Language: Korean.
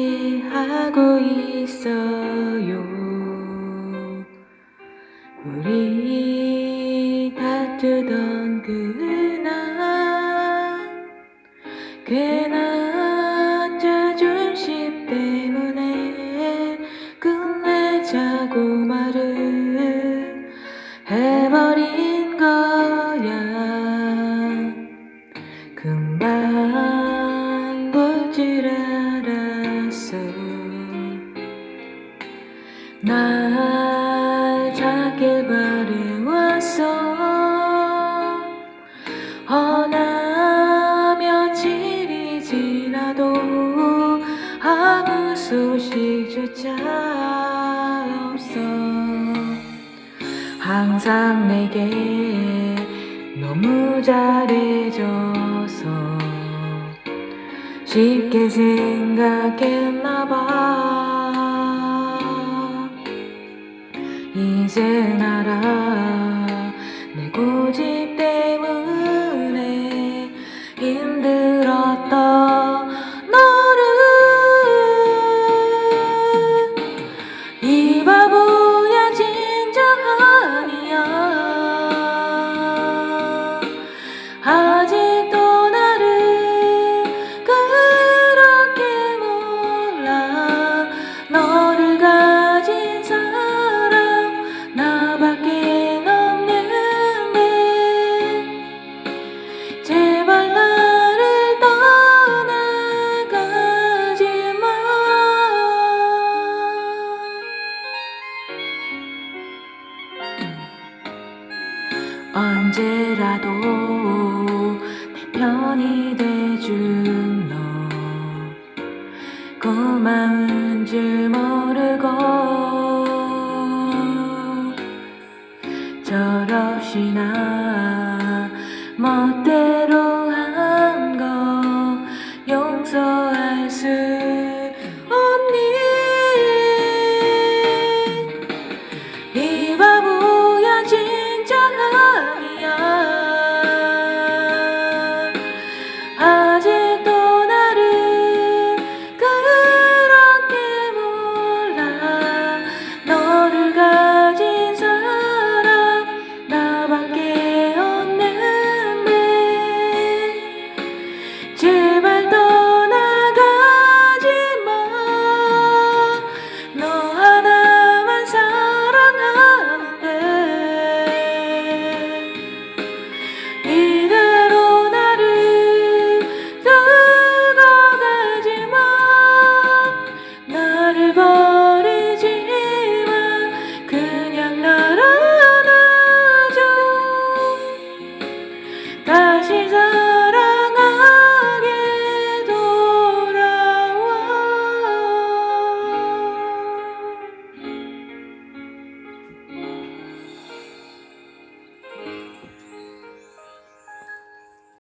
후회하고 있어요. 우리 다투던 그날 괜한 자존심 해버린 거야 금방 날 찾길 바래왔어. 허나 며칠이 지나도 아무 소식조차 없어. 항상 내게 너무 잘해줘서 쉽게 생각했나봐 이제 알아 내 고집 때 언제라도 내 편이 돼준 너. 고마운 줄 모르고 철없이 나